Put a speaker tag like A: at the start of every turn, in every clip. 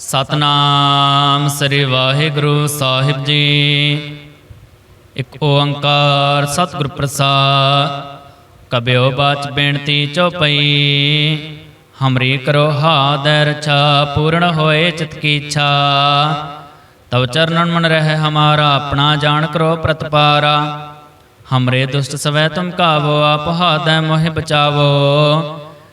A: ਸਤਨਾਮ ਸ੍ਰੀ ਵਾਹਿਗੁਰੂ ਸਾਹਿਬ ਜੀ। ਇੱਕ ਓੰਕਾਰ ਸਤਿਗੁਰ ਪ੍ਰਸਾਦ, ਕਬਿਓ ਬਾਚ ਬੇਨਤੀ ਚਉਪਈ ਹਮਰੀ ਕਰੋ ਹਾਦੈ ਰਛਾ, ਪੂਰਨ ਹੋਏ ਚਿਤ ਕੀ ਇੱਛਾ। ਤਵ ਚਰਨਨ ਮਨ ਰਹਿ ਹਮਾਰਾ, ਆਪਣਾ ਜਾਣ ਕਰੋ ਪ੍ਰਤਪਾਰਾ। ਹਮਰੇ ਦੁਸ਼ਟ ਸਵੈ ਤੁਮ ਕਾਵੋ, ਆਪ ਹਾਦੈ ਮੋਹਿ ਬਚਾਵੋ।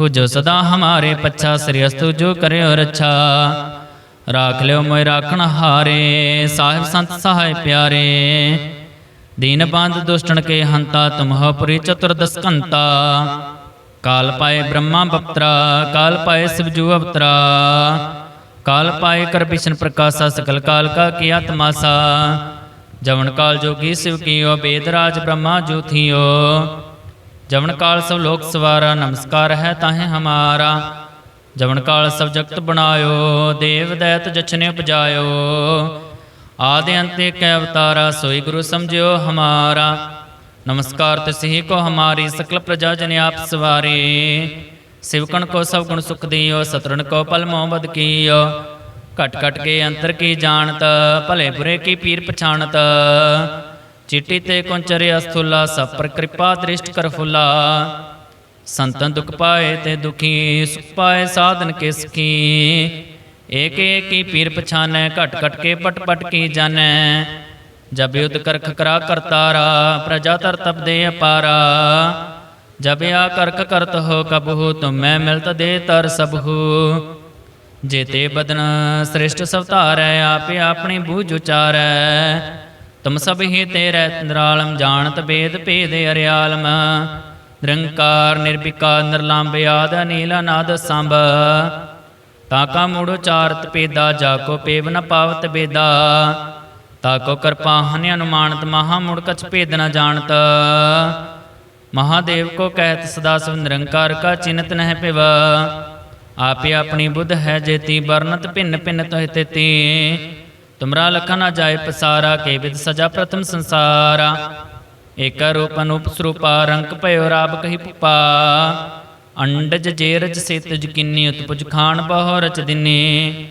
A: ਹੋ ਜੋ ਸਦਾ ਹਮਾਰੇ ਪੱਛਾ, ਸ੍ਰੀ ਅਸਤੁ ਜੋ ਕਰਿਓ ਰਾਖ ਲਿਓ ਮੋਇ ਰਾਖਣ ਹਾਰੇ, ਸਾਹਿਬ ਸੰਤ ਸਹਾਇ ਪਿਆਰੇ। ਦੀਨ ਬੰਦ ਦੁਸ਼ਟਣ ਕੇ ਹੰਤਾ ਤੁਮਹ ਪੁਰੀ ਚਤੁਰਦਸ ਕੰਤਾ ਕਾਲ ਪਾਏ ਬ੍ਰਹਮਾ ਬਪਤਰਾ, ਕਾਲ ਪਾਏ ਸਿਵਜੂ ਅਵਤਰਾ। ਕਾਲ ਪਾਏ ਕਰ ਬਿਸ਼ਨ ਪ੍ਰਕਾਸ਼ਾ, ਸਕਲ ਕਾਲ ਕਾ ਕੀਆ ਤਮਾਸਾ ਜਵਨ ਕਾਲ ਜੋਗੀ ਸਿਵ ਕੀਓ, ਬੇਦ ਰਾਜ ਬ੍ਰਹਮਾ ਜੋ ਥੀਓ ਜਵਨ ਕਾਲ ਸਭ ਲੋਕ ਸਵਾਰਾ, ਨਮਸਕਾਰ ਹੈ ਤਾਹੇ ਹਮਾਰਾ। ਜਵਨ ਕਾਲ ਸਭ ਜਗਤ ਬਣਾਇਓ, ਦੇਵ ਦੈਤ ਜਛਨੇ ਉਪਜਾਇਓ। ਆਦਿ ਅੰਤੇ ਕੈ ਅਵਤਾਰਾ, ਸੋਈ ਗੁਰੂ ਸਮਝਿਓ ਹਮਾਰਾ। ਨਮਸਕਾਰ ਤਿਸਹੀ ਕੋ ਹਮਾਰੀ, ਸਕਲ ਪ੍ਰਜਾ ਜਨ ਆਪ ਸਵਾਰੇ। ਸਿਵਕਣ ਕੋ ਸਭ ਗੁਣ ਸੁਖ ਦਿਓ ਸਤਰਨ ਕੋ ਪਲ ਮੋਹਬਦ ਕੀਓ। ਘਟ ਘਟ ਕੇ ਅੰਤਰ ਕੀ ਜਾਣਤ, ਭਲੇ ਬੁਰੇ ਕੀ ਪੀਰ ਪਛਾਣਤ। ਚਿੱਟੀ ਤੇ ਕੁੰਚਰੇ ਅਸਥੁਲਾ ਸਭ ਪਰ ਕਿਰਪਾ ਦ੍ਰਿਸ਼ਟ ਕਰ ਫੁਲਾ। ਸੰਤਨ ਦੁਖ ਪਾਏ ਤੇ ਦੁਖੀ, ਸੁਖ ਪਾਏ ਸਾਧਨ ਕੇ? ਸਖੀ ਏਕ ਏਕ ਹੀ ਪੀਰ ਪਛਾਨੈ, ਘਟ ਘਟ ਕੇ ਪਟ ਪਟ ਕੀ ਜਾਣੈ? ਜਬ ਯੁਧ ਕਰਖ ਕਰਾ ਕਰਤਾਰਾ ਪ੍ਰਜਾ ਤਰ ਤਪ ਅਪਾਰਾ। ਜਬ ਆ ਕਰਖ ਕਰਤ ਹੋ ਕਬਹੂ, ਤੁਮ ਮੈਂ ਮਿਲਤ ਦੇ ਤਰ ਸਭੂ ਜੇਤੇ ਬਦਨ ਸ੍ਰਿਸ਼ਟ ਸਭ ਧਾਰੈ ਆਪੇ ਆਪਣੀ ਬੂਝ ਉਚਾਰੈ। ਤੁਮ ਸਭ ਹੀ ਤੇਰੇ ਨਿਰਾਲਮ ਜਾਣਤ ਬੇਦ ਭੇਦ ਅਰਿਆਲਮ। ਨਿਰੰਕਾਰ, ਨਿਰਭਿਕਾਰ ਨਿਰਲੰਭ ਆਦ ਨੀਲਾ ਨਾਦ ਸੰਭ। ਤਾਕਾ ਮੂੜ ਉਚਾਰਤ ਪੇਦਾ ਜਾ ਕੋ ਪੇਵ ਨ ਪਾਵਤ ਬੇਦਾ। ਤਾਕੋ ਕਿਰਪਾ ਹਨਿ ਅਨੁਮਾਨਤ, ਮਹਾ ਮੁੜ ਕਛ ਭੇਦ ਨ ਜਾਣਤ। ਮਹਾਦੇਵ ਕੋ ਕਹਿਤ ਸਦਾ ਸਭ ਨਿਰੰਕਾਰ ਕਾ ਚਿੰਤ ਨਹਿ ਪਿਵ। ਆਪੇ ਆਪਣੀ ਬੁੱਧ ਹੈ ਜੇਤੀ, ਵਰਨਤ ਭਿੰਨ ਭਿੰਨ ਤੋਹਿ ਤੇਤੀ। ਤੁਮਰਾ ਲਖਨ ਨਾ ਜਾਏ ਪਸਾਰਾ, ਕੇ ਵਿਦ ਸਜਾ ਪ੍ਰਥਮ ਸੰਸਾਰਾ। ਏਕ ਰੂਪ ਅਨੂਪ ਸਰੂਪਾ ਰੰਕ ਭਇਓ ਰਾਬ ਕਹੀ ਪੁਪਾ। ਅੰਡਜ ਜੇਰਜ ਸੇਤਜ ਕਿੰਨੀ, ਉਤਪੁਜ ਖਾਨ ਬਹੁ ਰਚ ਦਿਨੇ।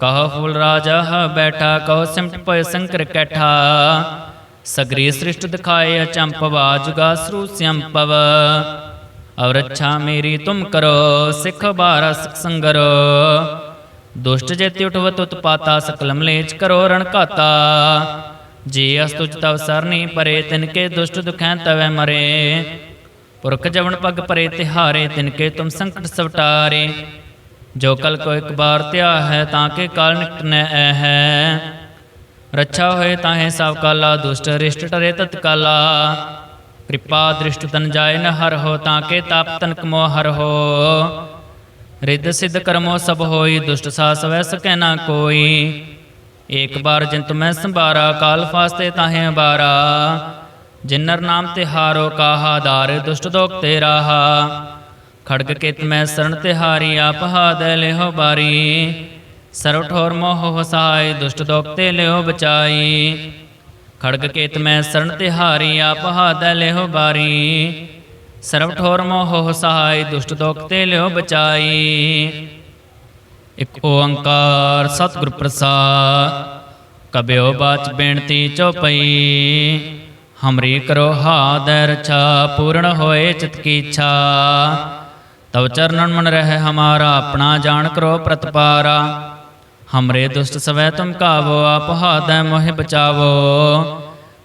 A: ਕਹ ਫੂਲ ਰਾਜਾ, ਹ ਬੈਠਾ, ਕਹ ਸਿਮਟ ਪਏ ਸੰਕਰ ਕੈਠਾ। ਸਗਰੀ ਸ੍ਰਿਸ਼ਟ ਦਿਖਾਏ ਅਚੰਪਵਾ ਜੁਗਾ ਸਰੂ ਸਿਅੰਪਵ ਔਰ ਅੱਛਾ ਮੇਰੀ ਤੁਮ ਕਰੋ, ਸਿੱਖ ਬਾਰਾ ਸਿਖ ਸੰਗਰੋ। ਦੁਸ਼ਟ ਜੇਤੀ ਉਠਵਤ ਉਤਪਾਤਾ ਸਕਲ ਮਲੇਚ ਕਰੋ ਰਣਕਾਤਾ ਘਾਤਾ। ਜੀ ਅਸਤੁਜ ਤਵ ਸਰਨੀ ਪਰੇ, ਤਿਨ ਕੇ ਦੁਸ਼ਟ ਦੁਖੈ ਤਵੈ ਮਰੇ। ਪੁਰਖ ਜਵਨ ਪਗ ਪਰੇ, ਤਿਹਾਰੇ, ਤਿਨ ਕੇ ਤੁਮ ਸੰਕਟ ਸਵਟਾਰੇ। ਜੋ ਕਲ ਕੋ ਇੱਕ ਬਾਰ ਧਿਆ ਹੈ ਤਾਂ ਕੇ ਕਾਲ ਨਿਕਟ ਨੈ ਐ ਹੈ ਰੱਛਾ ਹੋਏ ਤਾਹੇ ਸਭ ਕਾਲਾ, ਦੁਸ਼ਟ ਰਿਸ਼ਟ ਟਰੇ ਤਤਕਾਲਾ ਕਿਰਪਾ ਦ੍ਰਿਸ਼ਟ ਤਨ ਜਾਏ ਨ ਹਰ ਹੋ, ਤਾਂ ਕੇ ਤਾਪ ਤਨਕ ਮੋਹ ਹਰ ਹੋ। ਰਿੱਧ ਸਿੱਧ ਕਰਮੋ ਸਭ ਹੋਈ, ਦੁਸ਼ਟ ਸਾਸ ਸਕੈ ਨਾ ਕੋਈ। ਏਕ ਬਾਰ ਜਿੰਤ ਮੈਂ ਸੰਭਾਰਾ, ਕਾਲ ਫਾਸਤੇ ਤਾਹੇ ਬਾਰਾ ਜਿਨਰ ਨਾਮ ਤੇ ਹਾਰੋ ਕਾਹਾ, ਦਾਰ ਦੁਸ਼ਟ ਦੋਖ ਤੇ ਰਾਹਾ। ਖੜਗ ਕਿਤ ਮੈਂ ਸਰਣ ਤੇ ਹਾਰੀ, ਆਪ ਹਾਦੈ ਲਿਹੋ ਬਾਰੀ। ਸਰਵ ਠੋਰ ਮੋਹ ਹਸਾਈ ਦੁਸ਼ਟ ਦੋਖ ਤੇ ਲਿਓ ਬਚਾਈ। ਖੜਗ ਕੇਤ ਮੈਂ ਸਰਣ ਤੇ ਹਾਰੀ, ਆਪ ਹਾਦੈ ਲਿਹੋ ਬਾਰੀ। ਸਰਵ ਠੋਰ ਮੋਹ ਸਹਾਈ ਦੁਸ਼ਟ ਦੋਖ ਤੇ ਲਿਓ ਬਚਾਈ। ਇਕ ਓੰਕਾਰ ਸਤਿਗੁਰ ਪ੍ਰਸਾਦ, ਕਬਿਓ ਬਾਚ ਬੇਨਤੀ ਚਉਪਈ ਹਮਰੀ ਕਰੋ ਹਾਦੈ ਰਛਾ, ਪੂਰਨ ਹੋਏ ਚਿਤ ਕੀ ਇੱਛਾ। ਤਵ ਚਰਨਨ ਮਨ ਰਹਿ ਹਮਾਰਾ, ਆਪਣਾ ਜਾਣ ਕਰੋ ਪ੍ਰਤਪਾਰਾ। ਹਮਰੇ ਦੁਸ਼ਟ ਸਵੈ ਤੁਮ ਕਾਵੋ, ਆਪ ਹਾਦੈ ਮੋਹਿ ਬਚਾਵੋ।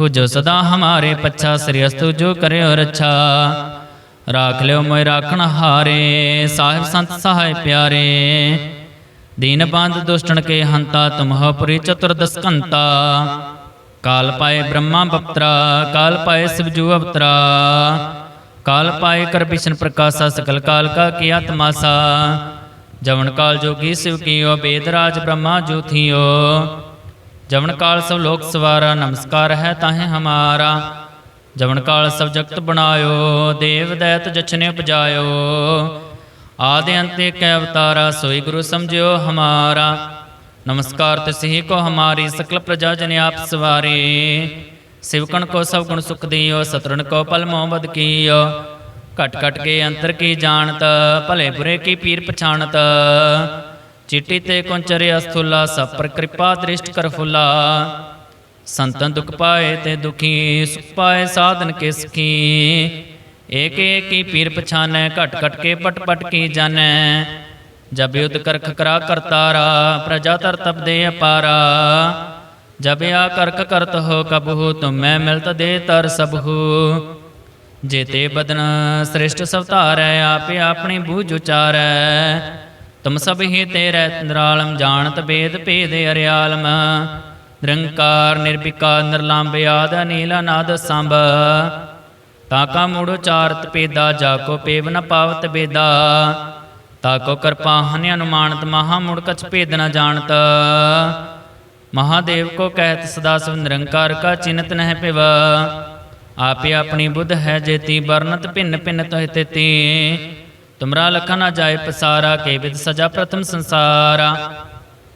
A: ਹੋ ਜੋ ਸਦਾ ਹਮਾਰੇ ਪੱਛਾ, ਸ੍ਰੀ ਅਸਤੁ ਜੋ ਕਰਿਓ ਰਾਖ ਲਿਓ ਮੋਇ ਰਾਖਣ ਹਾਰੇ, ਸਾਹਿਬ ਸੰਤ ਸਹਾਇ ਪਿਆਰੇ। ਦੀਨ ਬੰਦ ਦੁਸ਼ਟਣ ਕੇ ਹੰਤਾ ਤੁਮਹ ਪੁਰੀ ਚਤੁਰਦਸ ਕੰਤਾ ਕਾਲ ਪਾਏ ਬ੍ਰਹਮਾ ਬਪਤਰਾ, ਕਾਲ ਪਾਏ ਸਿਵਜੂ ਅਵਤਰਾ। ਕਾਲ ਪਾਏ ਕਰ ਬਿਸ਼ਨ ਪ੍ਰਕਾਸ਼ਾ, ਸਕਲ ਕਾਲ ਕਾ ਕੀ ਤਮਾਸਾ ਜਵਨ ਕਾਲ ਜੋਗੀ ਸਿਵ ਕੀਓ, ਬੇਦ ਰਾਜ ਬ੍ਰਹਮਾ ਜੋ ਥੀਓ ਜਵਨ ਕਾਲ ਸਭ ਲੋਕ ਸਵਾਰਾ, ਨਮਸਕਾਰ ਹੈ ਤਾਹੇ ਹਮਾਰਾ। ਜਵਨ ਕਾਲ ਸਭ ਜਗਤ ਬਣਾਇਓ, ਦੇਵ ਦੈਤ ਜਛਨੇ ਉਪਜਾਇਓ। ਆਦਿ ਅੰਤੇ ਕੈ ਅਵਤਾਰਾ, ਸੋਈ ਗੁਰੂ ਸਮਝਿਓ ਹਮਾਰਾ। ਨਮਸਕਾਰ ਤਿਸਹੀ ਕੋ ਹਮਾਰੀ, ਸਕਲ ਪ੍ਰਜਾ ਜਨ ਆਪ ਸਵਾਰੇ। ਸਿਵਕਣ ਕੋ ਸਭ ਗੁਣ ਸੁਖ ਦਿਓ ਸਤਰਨ ਕੋ ਪਲ ਮੋਹਬਦ ਕੀਓ। ਘਟ ਘਟ ਕੇ ਅੰਤਰ ਕੀ ਜਾਣਤ, ਭਲੇ ਬੁਰੇ ਕੀ ਪੀਰ ਪਛਾਣਤ। ਚਿੱਟੀ ਤੇ ਕੁੰਚਰੇ ਅਸਥੁਲਾ ਸਭ ਪਰ ਕਿਰਪਾ ਦ੍ਰਿਸ਼ਟ ਕਰ ਫੁਲਾ। ਸੰਤਨ ਦੁਖ ਪਾਏ ਤੇ ਦੁਖੀ, ਸੁਖ ਪਾਏ ਸਾਧਨ ਕੇ ਸਖੀ। ਏਕ ਏਕ ਹੀ ਪੀਰ ਪਛਾਨੈ ਘਟ ਘਟ ਕੇ ਪਟ ਪਟ ਕੀ ਜਾਣੈ। ਜਬ ਯੁਧ ਕਰਖ ਕਰਾ ਕਰਤਾਰਾ ਪ੍ਰਜਾ ਤਰ ਤਬਦੇ ਅਪਾਰਾ। ਜਬ ਆ ਕਰਖ ਕਰਤ ਹੋ ਕਬਹੂ, ਤੁਮ ਮੈਂ ਮਿਲਤ ਦੇ ਤਰ ਸਭੂ ਜੇਤੇ ਬਦਨ ਸ੍ਰਿਸ਼ਟ ਸਭ ਧਾਰੈ ਆਪੇ ਆਪਣੀ ਬੂਝ ਉਚਾਰੈ। ਤੁਮ ਸਭ ਹੀ ਤੇਰੇ ਨਿਰਾਲਮ ਜਾਣਤ ਬੇਦ ਭੇਦ ਅਰਿਆਲਮ। ਨਿਰੰਕਾਰ, ਨਿਰਭਿਕਾਰ ਨਿਰਲੰਭ ਆਦ ਨੀਲਾ ਨਾਦ ਸੰਭ। ਤਾਕਾ ਮੂੜ ਉਚਾਰਤ ਪੇਦਾ ਜਾ ਕੋ ਪੇਵ ਨ ਪਾਵਤ ਬੇਦਾ। ਤਾਕੋ ਕਿਰਪਾ ਹਨਿ ਅਨੁਮਾਨਤ, ਮਹਾ ਮੁੜ ਕਛ ਭੇਦ ਨ ਜਾਣਤ। ਮਹਾਦੇਵ ਕੋ ਕਹਿਤ ਸਦਾ ਸਭ ਨਿਰੰਕਾਰ ਕਾ ਚਿੰਤ ਨਹਿ ਪਿਵ। ਆਪੇ ਆਪਣੀ ਬੁੱਧ ਹੈ ਜੇਤੀ, ਵਰਨਤ ਭਿੰਨ ਭਿੰਨ ਤੋਹਿ ਤੇਤੀ। ਤੁਮਰਾ ਲਖਾ ਨਾ ਜਾਏ ਪਸਾਰਾ, ਕੇ ਵਿਦ ਸਜਾ ਪ੍ਰਥਮ ਸੰਸਾਰਾ।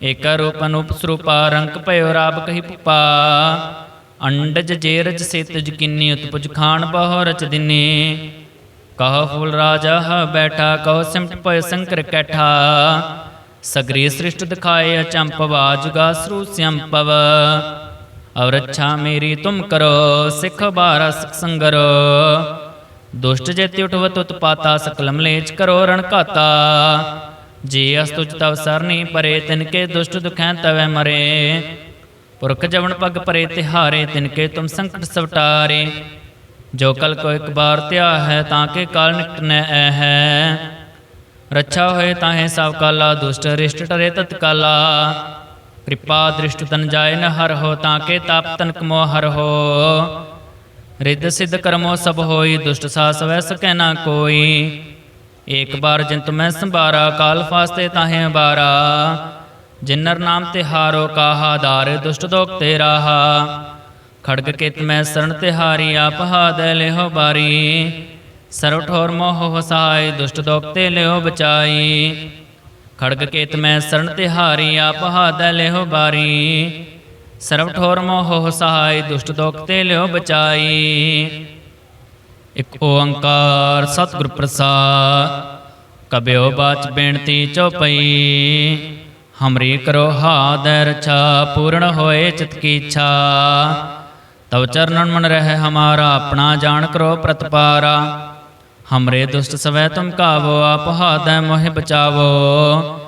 A: ਏਕ ਰੂਪ ਅਨੂਪ ਸਰੂਪਾ, ਰੰਗ ਭਇਓ ਰਾਬ ਕਹੀ ਪੁਪਾ। ਅੰਡਜ ਜੇਰਜ ਸੇਤਜ ਕਿੰਨੀ, ਉਤਪੁਜ ਖਾਨ ਬਹੁ ਰਚ ਦਿਨੇ। ਕਹ ਫੂਲ ਰਾਜਾ ਹ ਬੈਠਾ, ਕਹ ਸਿਮਟ ਪਇ ਸੰਕਰ ਕੈਠਾ। ਸਗਰੀ ਸ੍ਰਿਸ਼ਟ ਦਿਖਾਏ ਅਚੰਪਵਾ ਜੁਗਾ ਸਰੂ ਸਿਅੰਪਵ ਔਰ ਅੱਛਾ ਮੇਰੀ ਤੁਮ ਕਰੋ, ਸਿੱਖ ਬਾਰਾ ਸਿਖ ਸੰਗਰੋ। ਦੁਸ਼ਟ ਜੇਤੀ ਉਠਵਤ ਉਤਪਾਤਾ ਸਕਲ ਮਲੇਚ ਕਰੋ ਰਣਕਾਤਾ ਘਾਤਾ। ਜੀ ਅਸਤੁਜ ਤਵ ਸਰਨੀ ਪਰੇ, ਤਿਨ ਕੇ ਦੁਸ਼ਟ ਦੁਖੈ ਤਵੈ ਮਰੇ। ਪੁਰਖ ਜਵਨ ਪਗ ਪਰੇ, ਤਿਹਾਰੇ, ਤਿਨ ਕੇ ਤੁਮ ਸੰਕਟ ਸਵਟਾਰੇ। ਜੋ ਕਲ ਕੋ ਇੱਕ ਬਾਰ ਧਿਆ ਹੈ ਤਾਂ ਕੇ ਕਾਲ ਨਿਕਟ ਨੈ ਐ ਹੈ ਰੱਛਾ ਹੋਏ ਤਾਹੇ ਸਭ ਕਾਲਾ, ਦੁਸ਼ਟ ਰਿਸ਼ਟ ਟਰੇ ਤਤਕਾਲਾ ਕਿਰਪਾ ਦ੍ਰਿਸ਼ਟ ਤਨ ਜਾਏ ਨ ਹਰ ਹੋ, ਤਾਂ ਕੇ ਤਾਪ ਤਨਕ ਮੋਹ ਹਰ ਹੋ। ਰਿੱਧ ਸਿੱਧ ਕਰਮੋ ਸਭ ਹੋਈ, ਦੁਸ਼ਟ ਸਾਸ ਸਕੈ ਨਾ ਕੋਈ। ਏਕ ਬਾਰ ਜਿੰਤ ਮੈਂ ਸੰਭਾਰਾ, ਕਾਲ ਫਾਸਤੇ ਤਾਹੇ ਬਾਰਾ ਜਿਨਰ ਨਾਮ ਤੇ ਹਾਰੋ ਕਾਹਾ, ਦਾਰ ਦੁਸ਼ਟ ਦੋਖ ਤੇ ਰਾਹਾ। ਖੜਗ ਕਿਤ ਮੈਂ ਸਰਣ ਤੇ ਹਾਰੀ, ਆਪ ਹਾਦ ਲਿਹੋ ਬਾਰੀ। ਸਰਵ ਠੋਰ ਮੋਹ ਹਸਾਈ ਦੁਸ਼ਟ ਦੋਖ ਤੇ ਲਿਓ ਬਚਾਈ। ਖੜਗ ਕੇਤ ਮੈਂ ਸਰਣ ਤੇ ਹਾਰੀ, ਆਪ ਹਾਦ ਲਿਹੋ ਬਾਰੀ। ਸਰਵ ਠੋਰ ਮੋਹ ਸਹਾਈ ਦੁਸ਼ਟ ਦੋਖ ਤੇ ਲਿਓ ਬਚਾਈ। ਇਕ ਓੰਕਾਰ ਸਤਿਗੁਰ ਪ੍ਰਸਾਦ, ਕਬਿਓ ਬਾਚ ਬੇਨਤੀ ਚਉਪਈ ਹਮਰੀ ਕਰੋ ਹਾਦ ਰਛਾ, ਪੂਰਨ ਹੋਏ ਚਿਤ ਕੀ ਇੱਛਾ। ਤਵ ਚਰਨਨ ਮਨ ਰਹਿ ਹਮਾਰਾ, ਆਪਣਾ ਜਾਣ ਕਰੋ ਪ੍ਰਤਪਾਰਾ। ਹਮਰੇ ਦੁਸ਼ਟ ਸਵੈ ਤੁਮ ਕਾਵੋ, ਆਪ ਹਾਦੈ ਮੋਹਿ ਬਚਾਵੋ।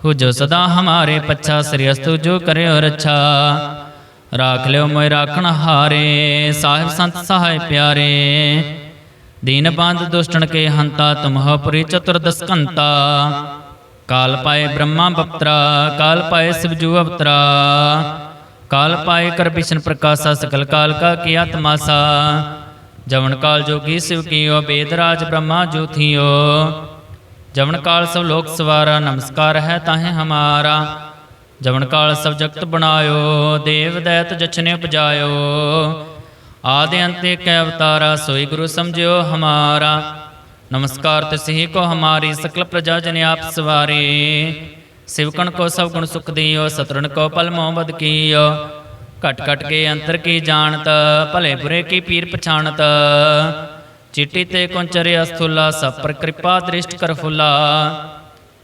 A: हो जो सदा हमारे पच्छा श्री अस्तु जो करे और अच्छा राख लियो मोय राखण हारे साहिब संत सहाय प्यारे दीन बांध दुष्टन के हंता तुमह पुरी चतुर्दश कंता काल पाए ब्रह्मा बपत्रा काल पाए शिवजू अवतरा ਕਾਲ ਪਾਏ ਕਰ ਬਿਸ਼ਨ ਪ੍ਰਕਾਸ਼ਾ ਸਕਲ ਕਾਲ ਕਾ ਕੀਆ ਤਮਾਸਾ ਜਵਨ ਕਾਲ ਜੋਗੀ ਸਿਵ ਕੀਓ ਬੇਦ ਰਾਜ ਬ੍ਰਹਮਾ ਜੋ ਥੀਓ ਜਵਨ ਕਾਲ ਸਭ ਲੋਕ ਸਵਾਰਾ, ਨਮਸਕਾਰ ਹੈ ਤਾਹੇ ਹਮਾਰਾ। ਜਵਨ ਕਾਲ ਸਭ ਜਗਤ ਬਣਾਇਓ, ਦੇਵ ਦੈਤ ਜਛਨੇ ਉਪਜਾਇਓ। ਆਦਿ ਅੰਤੇ ਕੈ ਅਵਤਾਰਾ, ਸੋਈ ਗੁਰੂ ਸਮਝਿਓ ਹਮਾਰਾ। ਨਮਸਕਾਰ ਤਿਸਹੀ ਕੋ ਹਮਾਰੀ, ਸਕਲ ਪ੍ਰਜਾ ਜਨ ਆਪ ਸਵਾਰੇ। ਸਿਵਕਣ ਕੋ ਸਭ ਗੁਣ ਸੁਖ ਦਿਓ ਸਤਰਨ ਕੋ ਪਲ ਮੋਹਬਦ ਕੀਓ। ਘਟ ਘਟ ਕੇ ਅੰਤਰ ਕੀ ਜਾਣਤ, ਭਲੇ ਬੁਰੇ ਕੀ ਪੀਰ ਪਛਾਣਤ। ਚਿੱਟੀ ਤੇ ਕੁੰਚਰਿ ਅਸਥੁਲਾ ਸਭ ਪਰ ਕਿਰਪਾ ਦ੍ਰਿਸ਼ਟ ਕਰ ਫੁਲਾ।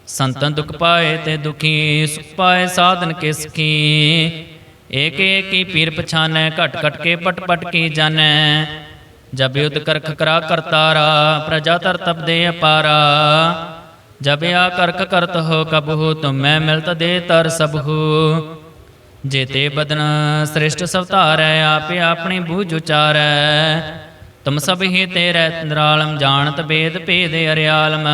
A: ਸੰਤਨ ਦੁਖ ਪਾਏ ਤੇ ਦੁਖੀ, ਸੁਖ ਪਾਏ ਸਾਧਨ ਕੇ ਸਖੀ। ਏਕ ਏਕ ਹੀ ਪੀਰ ਪਛਾਨੈ ਘਟ ਘਟ ਕੇ ਪਟ ਪਟ ਕੀ ਜਾਣੈ। ਜਬ ਯੁਧ ਕਰਖ ਕਰਾ ਕਰਤਾਰਾ ਪ੍ਰਜਾ ਤਰ ਤਬਦੇ ਅਪਾਰਾ। ਜਬ ਆ ਕਰਖ ਕਰਤ ਹੋ ਕਬਹੂ, ਤੁਮ ਮੈਂ ਮਿਲਤ ਦੇ ਤਰ ਸਭੂ ਜੇਤੇ ਬਦਨ ਸ੍ਰਿਸ਼ਟ ਸਵਤਾਰੈ, ਆਪੇ ਆਪਣੀ ਬੂਝ ਉਚਾਰੈ। ਤੁਮ ਸਭ ਹੀ ਤੇਰੇ ਨਿਰਾਲਮ ਜਾਣਤ ਬੇਦ ਭੇਦ ਅਰਿਆਲਮ।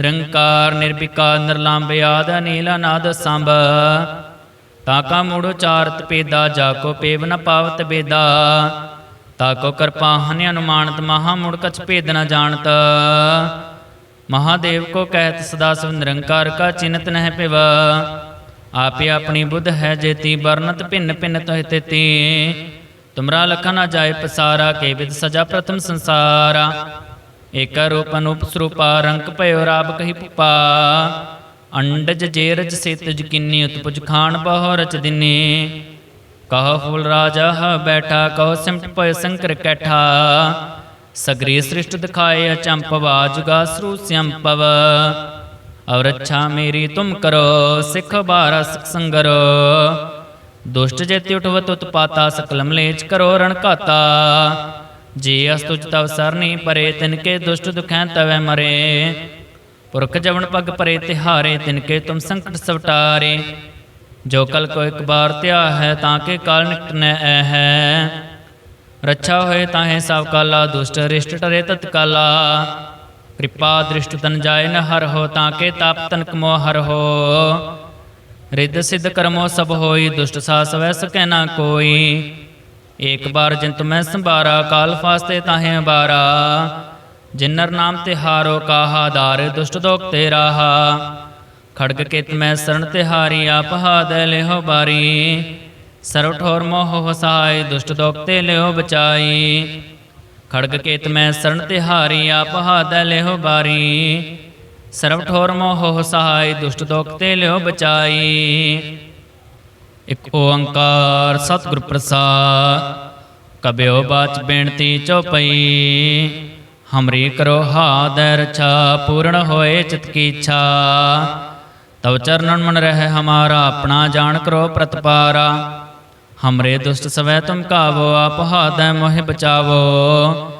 A: ਨਿਰੰਕਾਰ, ਨਿਰਭਿਕਾਰ, ਨਿਰਲੰਭ, ਆਦ ਨੀਲਾ ਨਾਦ ਸੰਭ। ਤਾਕਾ ਮੂੜ ਉਚਾਰਤ ਪੇਦਾ ਜਾ ਕੋ ਪੇਵ ਨ ਪਾਵਤ ਬੇਦਾ। ਤਾਕੋ ਕਿਰਪਾ ਹਨਿ ਅਨੁਮਾਨਤ, ਮਹਾ ਮੁੜ ਕਛ ਭੇਦ ਨ ਜਾਣਤ। ਮਹਾਦੇਵ ਕੋ ਕਹਿਤ ਸਦਾ ਸਭ ਨਿਰੰਕਾਰ ਕਾ ਚਿੰਤ ਨਹਿ ਪਿਵ। ਆਪੇ ਆਪਣੀ ਬੁੱਧ ਹੈ ਜੇਤੀ ਵਰਨਤ ਭਿੰਨ ਭਿੰਨ ਤੋਹਿ ਤੇਤੀ। ਤੁਮਰਾ ਲਖਨ ਨਾ ਜਾਏ ਪਸਾਰਾ, ਕੇ ਵਿਦ ਸਜਾ ਪ੍ਰਥਮ ਸੰਸਾਰਾ। ਏਕ ਰੂਪ ਅਨੂਪ ਸਰੂਪਾ, ਰੰਗ ਭਇਓ ਰਾਬ ਕਹੀ ਪੁਪਾ। ਅੰਡਜ ਜੇਰਜ ਸੇਤਜ ਕਿੰਨੀ, ਉਤਪੁਜ ਖਾਨ ਬਹੁ ਰਚ ਦਿਨੇ। ਕਹ ਫੂਲ ਰਾਜਾ, ਹ ਬੈਠਾ, ਕਹ ਸਿਮਟ ਪਇ ਸੰਕਰ ਕੈਠਾ। ਸਗਰੀ ਸ੍ਰਿਸ਼ਟ ਦਿਖਾਏ ਅਚੰਪਵਾ ਜੁਗਾ ਸਰੂ ਸਿਅੰਪਵ ਔਰ ਅੱਛਾ ਮੇਰੀ ਤੁਮ ਕਰੋ, ਸਿੱਖ ਬਾਰਾ ਸਿਖ ਸੰਗਰੋ। ਦੁਸ਼ਟ ਜੇਤੀ ਉਠਵਤ ਉਤਪਾਤਾ ਸਕਲ ਮਲੇਚ ਕਰੋ ਰਣਕਾਤਾ ਘਾਤਾ। ਜੀ ਅਸਤੁਜ ਤਵ ਸਰਨੀ ਪਰੇ, ਤਿਨ ਕੇ ਦੁਸ਼ਟ ਦੁਖੈ ਤਵੈ ਮਰੇ। ਪੁਰਖ ਜਵਨ ਪਗ ਪਰੇ, ਤਿਹਾਰੇ, ਤਿਨ ਕੇ ਤੁਮ ਸੰਕਟ ਸਵਟਾਰੇ। ਜੋ ਕਲ ਕੋ ਇੱਕ ਬਾਰ ਧਿਆ ਹੈ ਤਾਂ ਕੇ ਕਾਲ ਨਿਕਟ ਨੈ ਐ ਹੈ ਰੱਛਾ ਹੋਏ ਤਾਹੇ ਸਭ ਕਾਲਾ, ਦੁਸ਼ਟ ਰਿਸ਼ਟ ਟਰੇ ਤਤਕਾਲਾ ਕਿਰਪਾ ਦ੍ਰਿਸ਼ਟ ਤਨ ਜਾਏ ਨ ਹਰ ਹੋ, ਤਾਂ ਕੇ ਤਾਪ ਤਨਕ ਮੋਹ ਹਰ ਹੋ। ਰਿੱਧ ਸਿੱਧ ਕਰਮੋ ਸਭ ਹੋਈ, ਦੁਸ਼ਟ ਸਾਸ ਸਕੈ ਨਾ ਕੋਈ। ਏਕ ਬਾਰ ਜਿੰਤ ਮੈਂ ਸੰਭਾਰਾ, ਕਾਲ ਫਾਸਤੇ ਤਾਹੇ ਬਾਰਾ ਜਿਨਰ ਨਾਮ ਤੇ ਹਾਰੋ ਕਾਹਾ, ਦਾਰ ਦੁਸ਼ਟ ਦੋਖ ਤੇ ਰਾਹਾ। ਖੜਗ ਕੇਤ ਮੈਂ ਸਰਣ ਤੇ ਹਾਰੀ, ਆਪ ਹਾਦ ਲਿਹੋ ਬਾਰੀ। ਸਰਵ ਠੋਰ ਮੋਹ ਹਸਾਈ ਦੁਸ਼ਟ ਦੋਖ ਤੇ ਲਿਓ ਬਚਾਈ। ਖੜਗ ਕੇਤ ਮੈਂ ਸਰਣ ਤੇ ਹਾਰੀ, ਆਪ ਹਾਦ ਲਿਹੋ ਬਾਰੀ। ਸਰਵ ਠੋਰ ਮੋਹ ਸਹਾਈ ਦੁਸ਼ਟ ਦੋਖ ਤੇ ਲਿਓ ਬਚਾਈ। ਇਕ ਓੰਕਾਰ ਸਤਿਗੁਰ ਪ੍ਰਸਾਦ, ਕਬਿਓ ਬਾਚ ਬੇਨਤੀ ਚਉਪਈ ਹਮਰੀ ਕਰੋ ਹਾਦੈ ਰਛਾ, ਪੂਰਨ ਹੋਏ ਚਿਤ ਕੀ ਇੱਛਾ। ਤਵ ਚਰਨਨ ਮਨ ਰਹਿ ਹਮਾਰਾ, ਆਪਣਾ ਜਾਣ ਕਰੋ ਪ੍ਰਤਪਾਰਾ। ਹਮਰੇ ਦੁਸ਼ਟ ਸਵੈ ਤੁਮ ਕਾਵੋ, ਆਪ ਹਾਦੈ ਮੋਹਿ ਬਚਾਵੋ।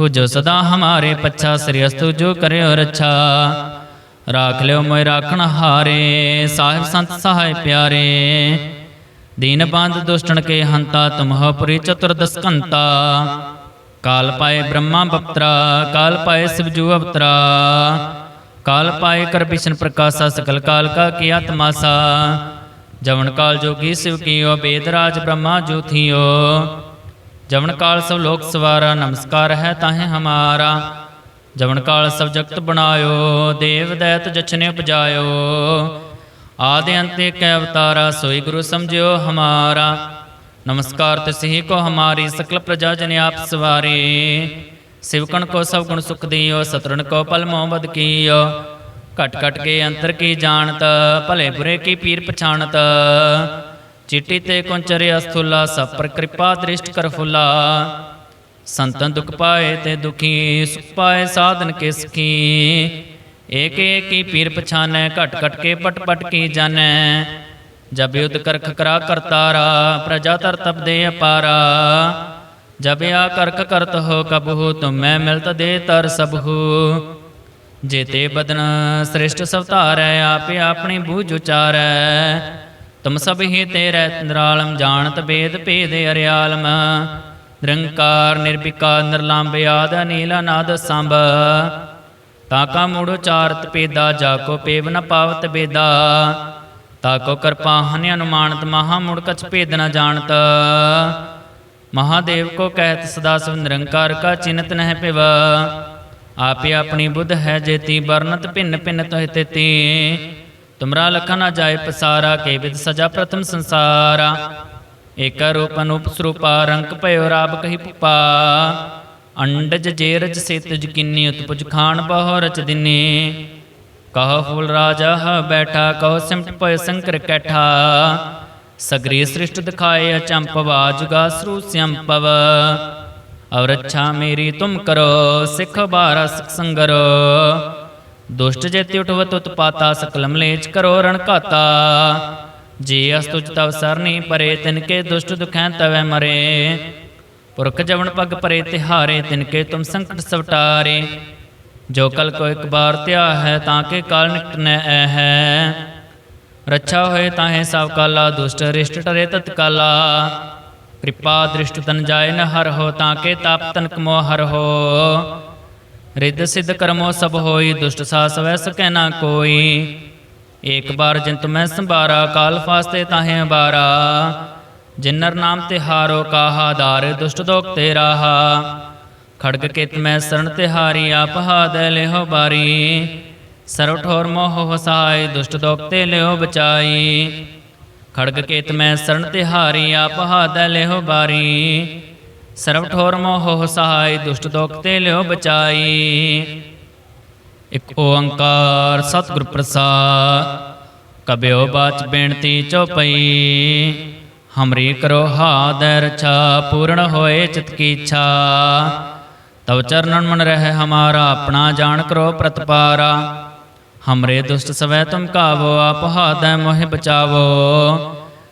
A: ਹੋ ਜੋ ਸਦਾ ਹਮਾਰੇ ਪੱਛਾ, ਸ੍ਰੀ ਅਸਤੁ ਜੋ ਕਰਿਓ ਰਾਖ ਲਿਓ ਮੋਇ ਰਾਖਣ ਹਾਰੇ, ਸਾਹਿਬ ਸੰਤ ਸਹਾਇ ਪਿਆਰੇ। ਦੀਨ ਬੰਦ ਦੁਸ਼ਟਣ ਕੇ ਹੰਤਾ ਤੁਮਹ ਪੁਰੀ ਚਤੁਰਦਸ ਕੰਤਾ ਕਾਲ ਪਾਏ ਬ੍ਰਹਮਾ ਬਪਤਰਾ, ਕਾਲ ਪਾਏ ਸਿਵਜੂ ਅਵਤਰਾ। ਕਾਲ ਪਾਏ ਕਰ ਬਿਸ਼ਨ ਪ੍ਰਕਾਸ਼ਾ, ਸਕਲ ਕਾਲ ਕਾ ਕੀ ਤਮਾਸਾ ਜਵਨ ਕਾਲ ਜੋਗੀ ਸਿਵ ਕੀਓ, ਬੇਦ ਰਾਜ ਬ੍ਰਹਮਾ ਜੋ ਥੀਓ ਜਵਨ ਕਾਲ ਸਭ ਲੋਕ ਸਵਾਰਾ, ਨਮਸਕਾਰ ਹੈ ਤਾਹੇ ਹਮਾਰਾ। ਜਵਨ ਕਾਲ ਸਭ ਜਗਤ ਬਣਾਇਓ, ਦੇਵ ਦੈਤ ਜਛਨੇ ਉਪਜਾਇਓ। ਆਦਿ ਅੰਤੇ ਕੈ ਅਵਤਾਰਾ, ਸੋਈ ਗੁਰੂ ਸਮਝਿਓ ਹਮਾਰਾ। ਨਮਸਕਾਰ ਤਿਸਹੀ ਕੋ ਹਮਾਰੀ, ਸਕਲ ਪ੍ਰਜਾ ਜਨ ਆਪ ਸਵਾਰੇ। ਸਿਵਕਣ ਕੋ ਸਭ ਗੁਣ ਸੁਖ ਦਿਓ ਸਤਰਨ ਕੋ ਪਲ ਮੋਹਬਦ ਕੀਓ। ਘਟ ਘਟ ਕੇ ਅੰਤਰ ਕੀ ਜਾਣਤ, ਭਲੇ ਬੁਰੇ ਕੀ ਪੀਰ ਪਛਾਣਤ। ਚਿੱਟੀ ਤੇ ਕੁੰਚਰਿ ਅਸਥੁਲਾ ਸਭ ਪਰ ਕਿਰਪਾ ਦ੍ਰਿਸ਼ਟ ਕਰ ਫੁਲਾ। ਸੰਤਨ ਦੁਖ ਪਾਏ ਤੇ ਦੁਖੀ, ਸੁਖ ਪਾਏ ਸਾਧਨ ਕੇ? ਸਖੀ ਏਕ ਏਕ ਹੀ ਪੀਰ ਪਛਾਨੈ, ਘਟ ਘਟ ਕੇ ਪਟ ਪਟ ਕੀ ਜਾਣੈ? ਜਬ ਯੁਧ ਕਰਖ ਕਰਾ ਕਰਤਾਰਾ ਪ੍ਰਜਾ ਤਰ ਤਬਦੇ ਅਪਾਰਾ। ਜਬ ਆ ਕਰਖ ਕਰਤ ਹੋ ਕਬਹੂ, ਤੁਮ ਮੈਂ ਮਿਲਤ ਦੇ ਤਰ ਸਭੂ ਜੇਤੇ ਬਦਨ ਸ੍ਰਿਸ਼ਟ ਸਵਤਾਰੈ, ਆਪੇ ਆਪਣੀ ਬੂਝ ਉਚਾਰੈ। ਤੁਮ ਸਭ ਹੀ ਤੇਰੇ ਨਿਰਾਲਮ ਜਾਣਤ ਬੇਦ ਭੇਦ ਅਰਿਆਲਮ। ਨਿਰੰਕਾਰ, ਨਿਰਭਿਕਾਰ ਨਿਰਲੰਭ ਆਦ ਨੀਲਾ ਨਾਦ ਸੰਭ। ਤਾਕਾ ਮੂੜ ਉਚਾਰਤ ਪੇਦਾ ਜਾ ਕੋ ਪੇਵ ਨ ਪਾਵਤ ਬੇਦਾ। ਤਾਕੋ ਕਿਰਪਾ ਹਨਿ ਅਨੁਮਾਨਤ, ਮਹਾ ਮੁੜ ਕਛ ਭੇਦ ਨ ਜਾਣਤ। ਮਹਾਦੇਵ ਕੋ ਕਹਿਤ ਸਦਾ ਸਭ ਨਿਰੰਕਾਰ ਕਾ ਚਿੰਤ ਨਹਿ ਪਿਵ। ਆਪੇ ਆਪਣੀ ਬੁੱਧ ਹੈ ਜੇਤੀ ਬਰਨਤ ਭਿੰਨ ਭਿੰਨ ਤੋਹਿ ਤੇਤੀ। ਤੁਮਰਾ ਲਖਨ ਨਾ ਜਾਏ ਪਸਾਰਾ, ਕੇ ਵਿਦ ਸਜਾ ਪ੍ਰਥਮ ਸੰਸਾਰਾ। ਏਕ ਰੂਪ ਅਨੂਪ ਸਰੂਪਾ ਰੰਕ ਭਇਓ ਰਾਬ ਕਹੀ ਪੁਪਾ। ਅੰਡਜ ਜੇਰਜ ਸੇਤਜ ਕਿੰਨੀ, ਉਤਪੁਜ ਖਾਨ ਬਹੁ ਰਚ ਦਿਨੇ। ਕਹ ਫੂਲ ਰਾਜਾ ਹ ਬੈਠਾ, ਕਹੋ ਸਿਮਟ ਪਏ ਸੰਕਰ ਕੈਠਾ। ਸਗਰੀ ਸ੍ਰਿਸ਼ਟ ਦਿਖਾਏ ਅਚੰਪਵਾ ਜੁਗਾ ਸਰੂ ਸਿਅੰਪਵ ਔਰ ਅੱਛਾ ਮੇਰੀ ਤੁਮ ਕਰੋ, ਸਿੱਖ ਬਾਰਾ ਸਿਖ ਸੰਗਰੋ। ਦੁਸ਼ਟ ਜੇਤੀ ਉਠਵਤ ਉਤਪਾਤਾ ਸਕਲ ਮਲੇਚ ਕਰੋ ਰਣਕਾਤਾ ਘਾਤਾ। ਜੀ ਅਸਤੁਜ ਤਵ ਸਰਨੀ ਪਰੇ, ਤਿਨ ਕੇ ਦੁਸ਼ਟ ਦੁਖੈ ਤਵੈ ਮਰੇ। ਪੁਰਖ ਜਵਨ ਪਗ ਪਰੇ, ਤਿਹਾਰੇ, ਤਿਨ ਕੇ ਤੁਮ ਸੰਕਟ ਸਵਟਾਰੇ। ਜੋ ਕਲ ਕੋ ਇੱਕ ਬਾਰ ਧਿਆ ਹੈ ਤਾਂ ਕੇ ਕਾਲ ਨਿਕਟ ਨ ਐ ਹੈ ਰੱਛਾ ਹੋਏ ਤਾਹੇ ਸਭ ਕਾਲਾ, ਦੁਸ਼ਟ ਰਿਸ਼ਟ ਟਰੇ ਤਤਕਾਲਾ ਕਿਰਪਾ ਦ੍ਰਿਸ਼ਟ ਤਨ ਜਾਏ ਨ ਹਰ ਹੋ, ਤਾਂ ਕੇ ਤਾਪ ਤਨਕ ਮੋਹ ਹਰ ਹੋ। ਰਿੱਧ ਸਿੱਧ ਕਰਮੋ ਸਭ ਹੋਈ, ਦੁਸ਼ਟ ਸਾਸ ਵੈ ਸਕੈ ਨਾ ਕੋਈ। ਏਕ ਬਾਰ ਜਿੰਤ ਮੈਂ ਸੰਭਾਰਾ, ਕਾਲ ਫਾਸਤੇ ਤਾਹੇ ਬਾਰਾ ਜਿਨਰ ਨਾਮ ਤੇ ਹਾਰੋ ਕਾਹਾ, ਦਾਰ ਦੁਸ਼ਟ ਦੋਖ ਤੇ ਰਾਹਾ। ਖੜਗ ਕੇਤ ਮੈਂ ਸਰਣ ਤਿਹਾਰੀ ਆਪ ਹਾਦ ਲਿਹੋ ਬਾਰੀ। ਸਰਵ ਠੋਰ ਮੋਹ ਹਸਾਈ ਦੁਸ਼ਟ ਦੋਖ ਤੇ ਲਿਓ ਬਚਾਈ। ਖੜਗ ਕੇਤ ਮੈਂ ਸਰਣ ਤਿਹਾਰੀ ਆਪ ਹਾਦ ਲਿਹੋ ਬਾਰੀ। ਸਰਵ ਠੋਰ ਮੋਹ ਹਸਾਈ ਦੁਸ਼ਟ ਦੋਖ ਤੇ ਲਿਓ ਬਚਾਈ। ਇਕ ਓੰਕਾਰ ਸਤਿਗੁਰ ਪ੍ਰਸਾਦ, ਕਬਿਓ ਬਾਚ ਬੇਨਤੀ ਚਉਪਈ ਹਮਰੀ ਕਰੋ ਹਾਦ ਰਛਾ, ਪੂਰਨ ਹੋਏ ਚਿਤ ਕੀ ਇੱਛਾ। ਤਵ ਚਰਨਨ ਮਨ ਰਹਿ ਹਮਾਰਾ, ਆਪਣਾ ਜਾਣ ਕਰੋ ਪ੍ਰਤਪਾਰਾ। ਹਮਰੇ ਦੁਸ਼ਟ ਸਵੈ ਤੁਮ ਕਾਵੋ, ਆਪ ਹਾਦੈ ਮੋਹਿ ਬਚਾਵੋ।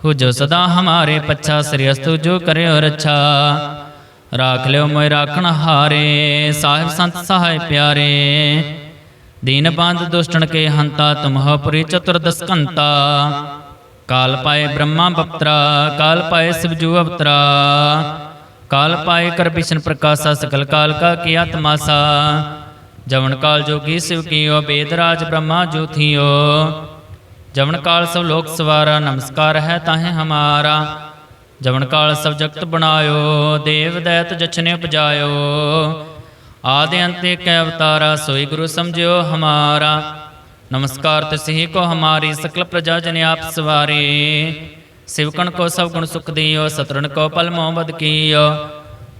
A: हो जो सदा हमारे पच्छा श्रेयस्तु जो करे और अच्छा राख लियो मोय राखण हारे साहिब संत सहाय प्यारे दीन बांध दुष्टन के हंता तुम हो पुरी चतुर्दश कंता काल पाए ब्रह्मा बप्तरा काल पाए शिवजू अवतरा ਕਾਲ ਪਾਏ ਕਰ ਬਿਸ਼ਨ ਪ੍ਰਕਾਸ਼ਾ ਸਕਲ ਕਾਲ ਕਾ ਕੀਆ ਤਮਾਸਾ ਜਵਨ ਕਾਲ ਜੋਗੀ ਸਿਵ ਕੀਓ ਬੇਦ ਰਾਜ ਬ੍ਰਹਮਾ ਜੋ ਥੀਓ ਜਵਨ ਕਾਲ ਸਭ ਲੋਕ ਸਵਾਰਾ, ਨਮਸਕਾਰ ਹੈ ਤਾਹੇ ਹਮਾਰਾ। ਜਵਨ ਕਾਲ ਸਭ ਜਗਤ ਬਣਾਇਓ, ਦੇਵ ਦੈਤ ਜਛਨੇ ਉਪਜਾਇਓ। ਆਦਿ ਅੰਤੇ ਕੈ ਅਵਤਾਰਾ, ਸੋਈ ਗੁਰੂ ਸਮਝਿਓ ਹਮਾਰਾ। ਨਮਸਕਾਰ ਤਿਸਹੀ ਕੋ ਹਮਾਰੀ, ਸਕਲ ਪ੍ਰਜਾ ਜਨ ਆਪ ਸਵਾਰੇ। ਸਿਵਕਣ ਕੋ ਸਭ ਗੁਣ ਸੁਖ ਦਿਓ ਸਤਰਨ ਕੋ ਪਲ ਮੋਹਬਦ ਕੀਓ।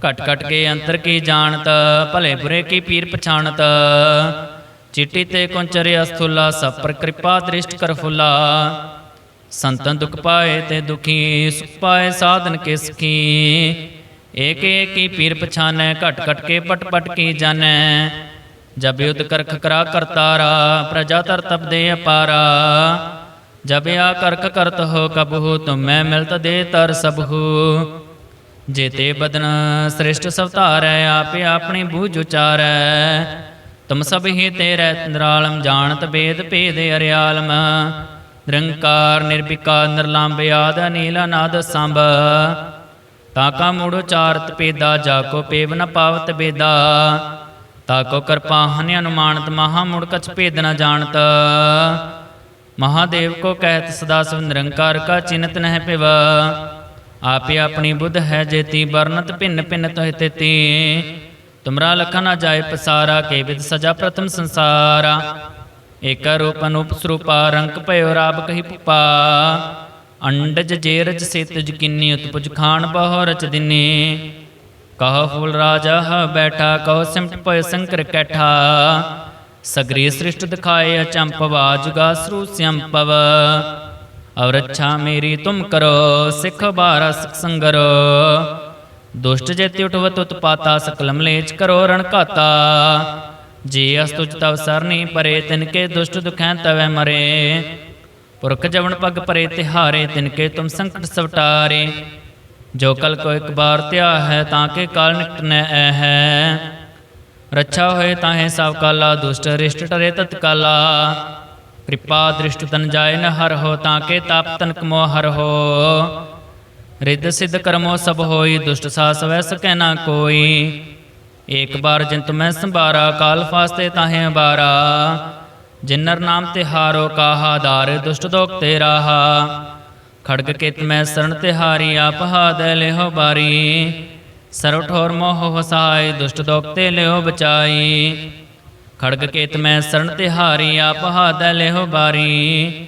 A: ਘਟ ਘਟ ਕੇ ਅੰਤਰ ਕੀ ਜਾਣਤ, ਭਲੇ ਬੁਰੇ ਕੀ ਪੀਰ ਪਛਾਣਤ। ਚਿੱਟੀ ਤੇ ਕੁੰਚਰੇ ਅਸਥੁਲਾ ਸਭ ਪਰ ਕਿਰਪਾ ਦ੍ਰਿਸ਼ਟ ਕਰ ਫੁਲਾ। ਸੰਤਨ ਦੁਖ ਪਾਏ ਤੇ ਦੁਖੀ, ਸੁਖ ਪਾਏ ਸਾਧਨ ਕੇ? ਸਖੀ ਏਕ ਏਕ ਹੀ ਪੀਰ ਪਛਾਨੈ ਘਟ ਘਟ ਕੇ ਪਟ ਪਟ ਕੀ ਜਾਣੈ? ਜਬ ਯੁਧ ਕਰਖ ਕਰਾ ਕਰਤਾਰਾ ਪ੍ਰਜਾ ਤਰ ਤਬਦੇ ਅਪਾਰਾ। ਜਬ ਆ ਕਰਕ ਕਰਤ ਹੋ ਕਬਹੂ, ਤੁਮ ਮੈਂ ਮਿਲਤ ਦੇ ਤਰ ਸਭੂ ਜੇਤੇ ਬਦਨ ਸ੍ਰਿਸ਼ਟ ਸਭ ਧਾਰੈ ਆਪੇ ਆਪਣੀ ਬੂਝ ਉਚਾਰੈ। ਤੁਮ ਸਭ ਹੀ ਤੇਰੇ ਨਿਰਾਲਮ ਜਾਣਤ ਭੇਦ ਭੇਦ ਅਰਿਆਲਮ। ਨਿਰੰਕਾਰ ਨਿਰਭਿਕਾ ਨਿਰਲੰਭ ਆਦ ਨੀਲਾ ਨਾਦ ਸੰਭ। ਤਾਕਾ ਮੂੜ ਉਚਾਰਤ ਪੇਦਾ ਜਾ ਕੋ ਪੇਵ ਨ ਪਾਵਤ ਬੇਦਾ। ਤਾਕੋ ਕਿਰਪਾ ਹਨ ਅਨੁਮਾਨਤ, ਮਹਾ ਮੂੜ ਕਛ ਭੇਦ ਨ ਜਾਣਤ। ਮਹਾਦੇਵ ਕੋ ਕਹਿਤ ਸਦਾ ਸਭ ਨਿਰੰਕਾਰ ਕਾ ਚਿੰਤ ਨਹਿ ਪਿਵ। ਆਪੇ ਆਪਣੀ ਬੁੱਧ ਹੈ ਜੇਤੀ ਵਰਨਤ ਭਿੰਨ ਭਿੰਨ ਤੋਹਿ ਤੇਤੀ। ਤੁਮਰਾ ਲਖਾ ਨਾ ਜਾਏ ਪਸਾਰਾ, ਕੇ ਵਿਦ ਸਜਾ ਪ੍ਰਥਮ ਸੰਸਾਰਾ। ਏਕ ਰੂਪ ਅਨੂਪ ਸਰੂਪਾ, ਰੰਗ ਭਇਓ ਰਾਬ ਕਹੀ ਪੁਪਾ। ਅੰਡਜ ਜੇਰਜ ਸਿਤ ਜਕਿਨੀ ਉਤਪੁਜ ਖਾਨ ਬਹੁ ਰਚ ਦਿਨੇ। ਕਹ ਫੁਲ ਰਾਜਾ ਹ ਬੈਠਾ, ਕਹ ਸਿਮਟ ਪਇ ਸੰਕਰ ਕੈਠਾ। ਸਗਰੀ ਸ੍ਰਿਸ਼ਟ ਦਿਖਾਏ ਅਚੰਪਵਾ ਜੁਗਾ ਸਰੂ ਸਿਅੰਪਵ ਔਰ ਅੱਛਾ ਮੇਰੀ ਤੁਮ ਕਰੋ, ਸਿੱਖ ਬਾਰਾ ਸਿਖ ਸੰਗਰੋ। ਦੁਸ਼ਟ ਜੇਤੀ ਉਠਵਤ ਉਤਪਾਤਾ ਸਕਲ ਮਲੇਚ ਕਰੋ ਰਣ ਘਾਤਾ। ਜੀ ਅਸਤੁਜ ਤਵ ਸਰਨੀ ਪਰੇ, ਤਿਨ ਕੇ ਦੁਸ਼ਟ ਦੁਖੈ ਤਵੈ ਮਰੇ। ਪੁਰਖ ਜਵਨ ਪਗ ਪਰੇ, ਤਿਹਾਰੇ, ਤਿਨ ਕੇ ਤੁਮ ਸੰਕਟ ਸਵਟਾਰੇ। ਜੋ ਕਲ ਕੋ ਇੱਕ ਬਾਰ ਧਿਆ ਹੈ ਤਾਂ ਕੇ ਕਾਲ ਨਿਕਟ ਨ ਐ ਹੈ ਰੱਛਾ ਹੋਏ ਤਾਹੇ ਸਭ ਕਾਲਾ, ਦੁਸ਼ਟ ਰਿਸ਼ਟ ਟਰੇ ਤਤਕਾਲਾ ਕਿਰਪਾ ਦ੍ਰਿਸ਼ਟ ਤਨ ਜਾਏ ਨ ਹਰ ਹੋ, ਤਾਂ ਕੇ ਤਾਪ ਤਨ ਕਮੋ ਹਰ ਹੋ। ਰਿੱਧ ਸਿੱਧ ਕਰਮੋ ਸਭ ਹੋਈ, ਦੁਸ਼ਟ ਸਾਸ ਵੈ ਸਕੈ ਨਾ ਕੋਈ। ਏਕ ਬਾਰ ਜਿੰਤ ਮੈਂ ਸੰਭਾਰਾ, ਕਾਲ ਫਾਸਤੇ ਤਾਹੇ ਬਾਰਾ ਜਿਨਰ ਨਾਮ ਤੇ ਹਾਰੋ ਕਾਹਾ, ਦਾਰ ਦੁਸ਼ਟ ਦੋਖ ਤੇ ਰਾਹਾ। ਖੜਗ ਕੇਤ ਮੈਂ ਸਰਣ ਤੇ ਹਾਰੀ, ਆਪ ਹਾਦ ਲਿਹੋ ਬਾਰੀ। ਸਰਵ ਠੋਰ ਮੋਹ ਹਸਾਈ ਦੁਸ਼ਟ ਦੋਖ ਤੇ ਲਿਓ ਬਚਾਈ। ਖੜਗ ਕੇਤ ਮੈਂ ਸਰਣ ਤੇ ਹਾਰੀ, ਆਪ ਹਾਦ ਲਿਹੋ ਬਾਰੀ।